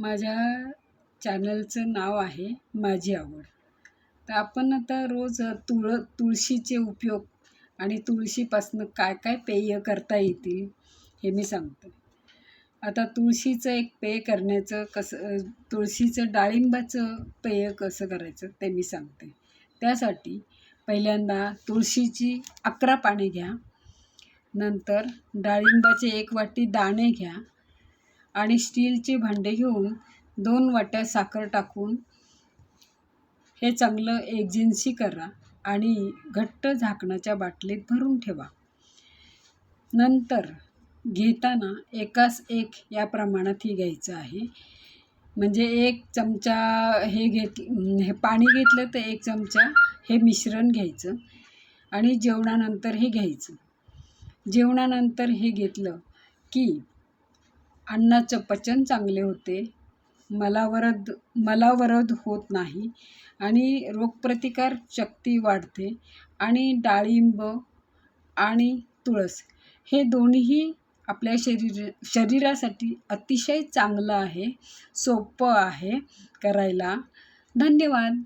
माझ्या चॅनलचं नाव आहे माझी आवड. तर आपण आता रोज तुळ तुळशीचे उपयोग आणि तुळशीपासनं काय काय पेय करता येतील हे मी सांगते. आता तुळशीचं एक पेय करण्याचं कसं तुळशीचं डाळिंबाचं पेय कसं करायचं ते मी सांगते. त्यासाठी पहिल्यांदा तुळशीची अकरा पाने घ्या. नंतर डाळिंबाचे एक वाटी दाणे घ्या. आणि स्टीलचे भांडे घेऊन दोन वाट्या साखर टाकून हे चांगलं एकजिन्सी करा आणि घट्ट झाकणाच्या बाटलीत भरून ठेवा. नंतर घेताना एकास एक या प्रमाणात हे घ्यायचं आहे. म्हणजे एक चमचा हे घेत हे पाणी घेतलं तर एक चमचा हे मिश्रण घ्यायचं आणि जेवणानंतर हे घ्यायचं. जेवणानंतर हे घेतलं की अन्नाचं पचन चांगले होते. मलावरद मलावरद होत नाही आणि रोगप्रतिकार शक्ती वाढते आणि डाळिंब आणि तुळस हे दोन्हीही आपल्या शरीर शरीरासाठी अतिशय चांगलं आहे सोपं आहे करायला. धन्यवाद.